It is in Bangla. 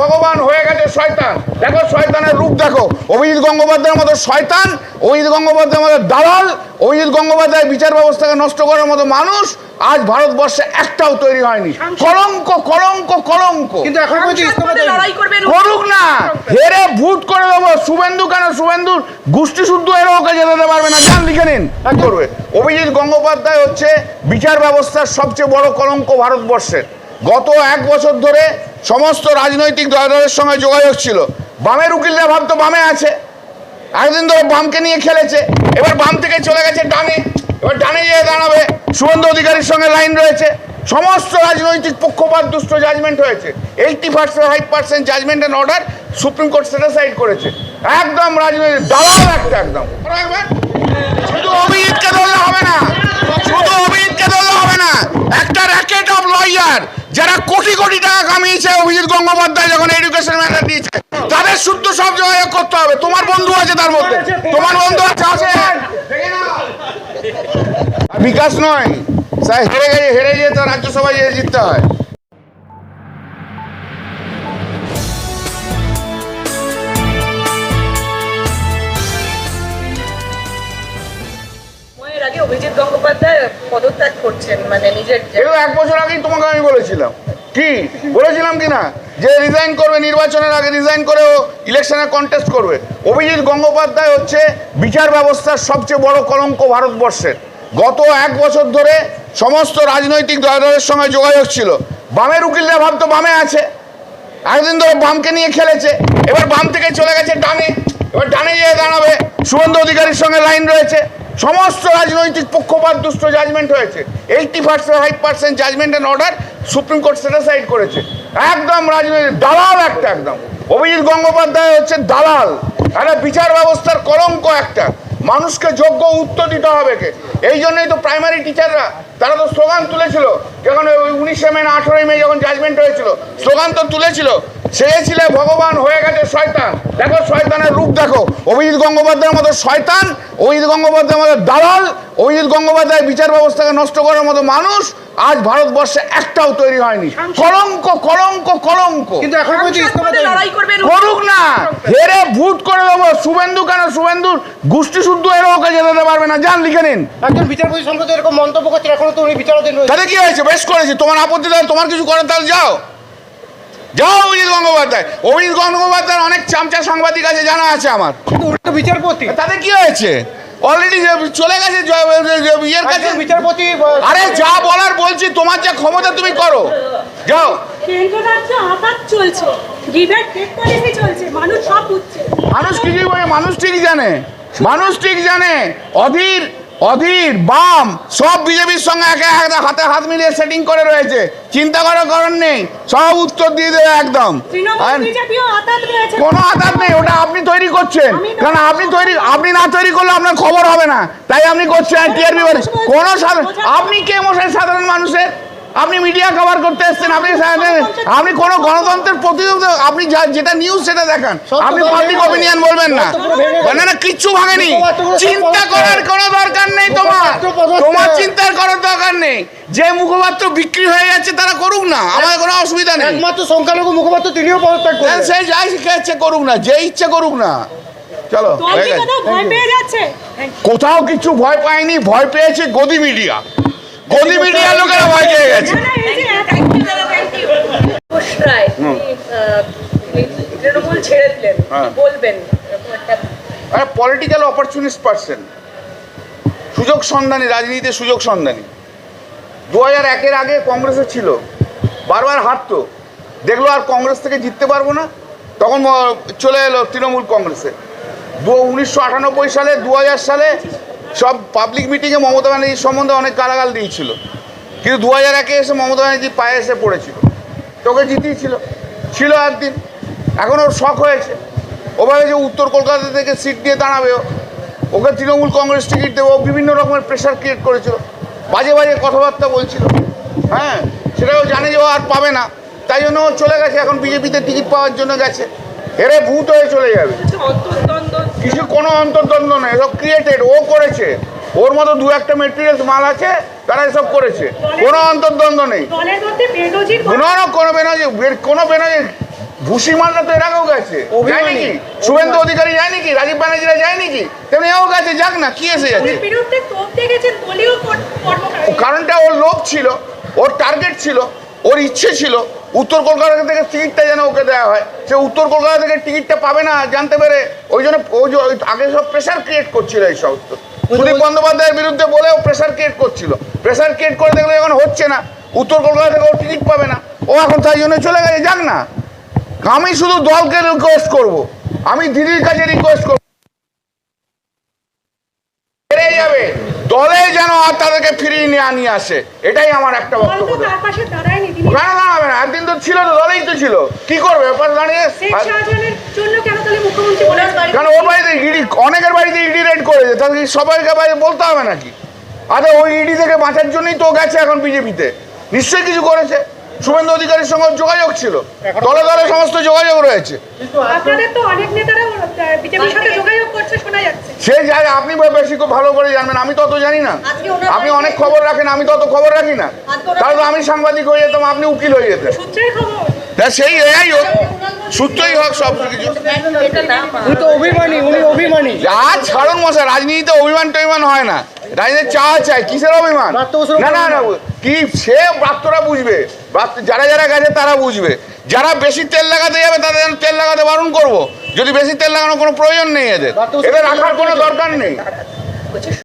ভগবান হয়ে গেছে শয়তান। দেখো শয়তানের রূপ দেখো। অভিজিৎ গঙ্গোপাধ্যায়ের মতো শয়তান অভিজিৎ গঙ্গোপাধ্যায়ের মতো দালাল অভিজিৎ গঙ্গোপাধ্যায় বিচার ব্যবস্থাকে নষ্ট করার মতো মানুষ আজ ভারতবর্ষে একটাও তৈরি হয়নি। কলঙ্ক কলঙ্ক কলঙ্ক। কিন্তু এখন করুক না। হেরে ভূত করে দেবো। শুভেন্দু কেন? শুভেন্দুর গোষ্ঠী শুদ্ধ এর ওকে যেতে দিতে পারবে না। যান লিখে নিন। করবে। অভিজিৎ গঙ্গোপাধ্যায় হচ্ছে বিচার ব্যবস্থার সবচেয়ে বড় কলঙ্ক ভারতবর্ষের। গত এক বছর ধরে সমস্ত রাজনৈতিক দলের সঙ্গে যোগাযোগ ছিল। বামের উকিলরা ভাবতো বামে আছে। একদিন ধরে বামকে নিয়ে খেলেছে। এবার বাম থেকে চলে গেছে ডানে। এবার ডানে গিয়ে দাঁড়াবে। শুভেন্দু অধিকারীর সঙ্গে লাইন রয়েছে। সমস্ত রাজনৈতিক পক্ষপাত, দুষ্ট জাজমেন্ট হয়েছে। Eighty percent five percent judgement and order supreme court set aside করেছে। একদম রাজনৈতিক, দালাল একটা একদম। শুধু অভিজিৎকে ধরলে হবে না। শুধু অভিজিৎকে ধরলে হবে না। একটা লয়ার যারা কোটি কোটি টাকা কামিয়েছে অভিজিৎ গঙ্গোপাধ্যায় যখন এডুকেশন ম্যাটার দিয়েছে, তাদের শুদ্ধ সব যোগাযোগ করতে হবে। তোমার বন্ধু আছে তার মধ্যে। তোমার বন্ধু আছে আছে বিকাশ নয়। হেরে গেছে, হেরে গিয়ে তো রাজ্যসভায় যেয়ে জিততে হয়। অভিজিৎ গঙ্গোপাধ্যায় পদত্যাগ করছেন মানে নিজের এক বছর আগেই তোমাকে আমি বলেছিলাম। কি? বলেছিলাম কি না? যে রিজাইন করবে নির্বাচনের আগে রিজাইন করে ও ইলেকশনে কন্টেস্ট করবে। অভিজিৎ গঙ্গোপাধ্যায় হচ্ছে বিচার ব্যবস্থার সবচেয়ে বড় কলঙ্ক ভারতবর্ষের। গত এক বছর ধরে সমস্ত রাজনৈতিক দলের সঙ্গে যোগাযোগ ছিল। বামের উকিলরা ভাবতো বামে আছে। একদিন ধরে বামকে নিয়ে খেলেছে। এবার বাম থেকে চলে গেছে ডানে। এবার ডানে গিয়ে দাঁড়াবে। শুভেন্দু অধিকারীর সঙ্গে লাইন রয়েছে। সমস্ত রাজনৈতিক পক্ষপাত, দুষ্ট জাজমেন্ট হয়েছে। Eighty percent five percent judgement and order supreme court satisfied করেছে। একদম রাজনৈতিক, দালাল একটা একদম। অভিজিৎ গঙ্গোপাধ্যায় হচ্ছে দালাল। একটা বিচার ব্যবস্থার কলঙ্ক একটা। মানুষকে যোগ্য উত্তর দিতে হবে কে। এই জন্যই তো প্রাইমারি টিচাররা তারা তো স্লোগান তুলেছিল। যখন ওই উনিশে মে না আঠেরোই মে যখন জাজমেন্ট হয়েছিল স্লোগান তো তুলেছিল। চেয়েছিলে ভগবান হয়ে গেছে শয়তান। দেখো শয়তানের রূপ দেখো। অভিজিৎ গঙ্গোপাধ্যায়ের মতো শয়তান অভিজিৎ গঙ্গোপাধ্যায়ের মতো দালাল অভিজিৎ গঙ্গোপাধ্যায় বিচার ব্যবস্থাকে নষ্ট করার মতো মানুষ আজ ভারতবর্ষে একটাও তৈরি হয়নি। কলঙ্ক কলঙ্ক কলঙ্ক। কিন্তু এখন। করুক না। হেরে ভূত করে দেবো। শুভেন্দু কেন? শুভেন্দুর গোষ্ঠী শুদ্ধ এর ওকে যেতে পারবে না। যান লিখে নিন। একজন বিচারপতি সম্পর্কে এরকম মন্তব্য করছেন এখনও তো উনি বিচারাধীন রয়েছে। তাহলে কি হয়েছে? বেশ করেছি। তোমার আপত্তি তাহলে তোমার কিছু করার তাহলে যাও। যাও অভিজিৎ গঙ্গোপাধ্যায়। অভিজিৎ গঙ্গোপাধ্যায়ের অনেক চামচা সাংবাদিক আছে জানা আছে আমার। কিন্তু উনি তো বিচারপতি। তাতে কি হয়েছে? অলরেডি চলে গেছে ইয়ের কাছে বিচারপতি আরে যা বলার বলছি তোমার যা ক্ষমতা তুমি করো। যাও। মানুষ সব কিছুই মানুষ ঠিক জানে। মানুষ ঠিক জানে। অধীর অধীর বাম সব বিজেপির সঙ্গে একে এক হাতে হাত মিলিয়ে সেটিং করে রয়েছে। চিন্তা করার কারণ নেই সব উত্তর দিয়ে দেবে একদম। কোনো আঘাত নেই ওটা আপনি তৈরি করছেন। কারণ আপনি তৈরি আপনি না তৈরি করলে আপনার খবর হবে না। তাই আপনি করছেন টিআরপি কোনো সাধারণ আপনি কে মশাই সাধারণ মানুষের? আপনি মিডিয়া কভার করতে এসেছেন আপনি আপনি কোনো গণতন্ত্রের প্রতিযোগিতা আপনি যা- যেটা নিউজ সেটা দেখান। আপনি পাবলিক অপিনিয়ন বলবেন না। না না কিচ্ছু ভাঙেনি। চিন্তা করার কোনো দরকার নেই তোমার। তোমার চিন্তার করার দরকার নেই। যে মুখপাত্র বিক্রি হয়ে যাচ্ছে তারা করুক না। আমার কোনো অসুবিধা নেই। একমাত্র সংখ্যালঘু মুখপাত্র তিনিও পদত্যাগ দেন করবেন সে যাই শিখে ইচ্ছে করুক না যে ইচ্ছে করুক না। চলো। কোথাও কিছু ভয় পায়নি ভয় পেয়েছে গদি মিডিয়া গদি মিডিয়া লোকেরা ভয় পেয়ে গেছে না, না, এই যে এক- Thank you, দাদা, thank you. ঘোষ রায়, তিনি, আহ, তিনি তৃণমূল ছেড়ে দিলেন কি হ্যাঁ। বলবেন একটা পলিটিক্যাল অপরচুনিস্ট পার্সন সুযোগ সন্ধানী রাজনীতিতে সুযোগ সন্ধানী। দু হাজার একের আগে কংগ্রেসে ছিল বারবার হারতো। দেখল আর কংগ্রেস থেকে জিততে পারব না তখন চলে এলো তৃণমূল কংগ্রেসে। দু উনিশশো আটানব্বই সালে দু হাজার সালে সব পাবলিক মিটিংয়ে মমতা ব্যানার্জির সম্বন্ধে অনেক গালাগাল দিয়েছিল। কিন্তু দু হাজার একে এসে মমতা ব্যানার্জি পায়ে এসে পড়েছিল। তোকে জিতিয়েছিল। ছিল একদিন। এখন ওর শখ হয়েছে। ওভাবে যে উত্তর কলকাতা থেকে সিট দিয়ে দাঁড়াবে ও। ওকে তৃণমূল কংগ্রেস টিকিট দেবো ও বিভিন্ন রকমের প্রেশার ক্রিয়েট করেছিল। বাজে বাজে কথাবার্তা বলছিল। হ্যাঁ সেটাও জানে যে ও আর পাবে না। তাই জন্য ও চলে গেছে এখন বিজেপিতে টিকিট পাওয়ার জন্য গেছে। হেরে ভূত হয়ে চলে যাবে। কিছু কোনো অন্তর্দ্বন্দ্ব নেই এসব ক্রিয়েটেড ও করেছে। ওর মতো দু একটা মেটেরিয়ালস মাল আছে তারা এসব করেছে। কোনো অন্তর্দ্বন্দ্ব নেই। কোনো কোনো বেনাজি কোনো বেনাজি ভুসি মালটা তো এর আগেও গেছে। শুভেন্দু অধিকারী যায় নাকি রাজীব ব্যানার্জিরা যায় নাকি তেমনি এও গেছে যাক না কি এসে যাচ্ছে? কারণটা ওর লোভ ছিল ওর টার্গেট ছিল ওর ইচ্ছে ছিল উত্তর কলকাতা থেকে টিকিটটা যেন ওকে দেওয়া হয়। সে উত্তর কলকাতা থেকে টিকিটটা পাবে না জানতে পেরে ওই জন্য ও ওই আগে সব প্রেশার ক্রিয়েট করছিল এই সমস্ত। সুদীপ বন্দ্যোপাধ্যায়ের বিরুদ্ধে বলেও প্রেশার ক্রিয়েট করছিল। প্রেশার ক্রিয়েট করে দেখলে এখন হচ্ছে না। উত্তর কলকাতা থেকে ও টিকিট পাবে না। ও এখন তাই জন্য চলে গেছে যাক না। আমি শুধু দলকে রিকোয়েস্ট করব। আমি দিদির কাছে রিকোয়েস্ট করব। হেরে যাবে। দলে যেন আর তাদেরকে ফিরিয়ে নিয়ে নিয়ে আসে। এটাই আমার একটা বক্তব্য। কেন দাঁড়াবে না। একদিন তো ছিল তো দলেই তো ছিল। কি করবে? ওপাশে দাঁড়িয়ে কারণ ওর বাড়িতে ইডি অনেকের বাড়িতে ইডি রেড করেছে। তাহলে সবাইকে বাইরে বলতে হবে নাকি? আরে ওই ইডি থেকে বাঁচার জন্যই তো গেছে এখন বিজেপিতে নিশ্চয়ই কিছু করেছে। শুভেন্দু অধিকারীর সঙ্গে যোগাযোগ ছিল। দলে দলে সমস্ত যোগাযোগ রয়েছে। আপনাদের তো অনেক নেতারা বিজেপির সাথে যোগাযোগ করছে শোনা যাচ্ছে। সেই জায়গায় আপনি বেশি খুব ভালো করে জানবেন আমি তো অত জানি না। আপনি অনেক খবর রাখেন আমি তো অত খবর রাখি না। তাহলে তো আমি সাংবাদিক হয়ে যেতাম আপনি উকিল হয়ে যেতেন। সেই এআই হোক সূত্রই হোক সব কিছু। এটা উনি তো অভিমানী উনি অভিমানী। আজ ছাড়ুন মশা রাজনীতিতে অভিমান টভিমান হয় না। রাজনীতি চা চাই কিসের অভিমান? না না না কি সে বাত্ররা বুঝবে? যারা যারা গেছে তারা বুঝবে। যারা বেশি তেল লাগাতে যাবে তাদের যেন তেল লাগাতে বারণ করব। যদি বেশি তেল লাগানোর কোনো প্রয়োজন নেই এদের। এটা এদের রাখার কোনো দরকার নেই।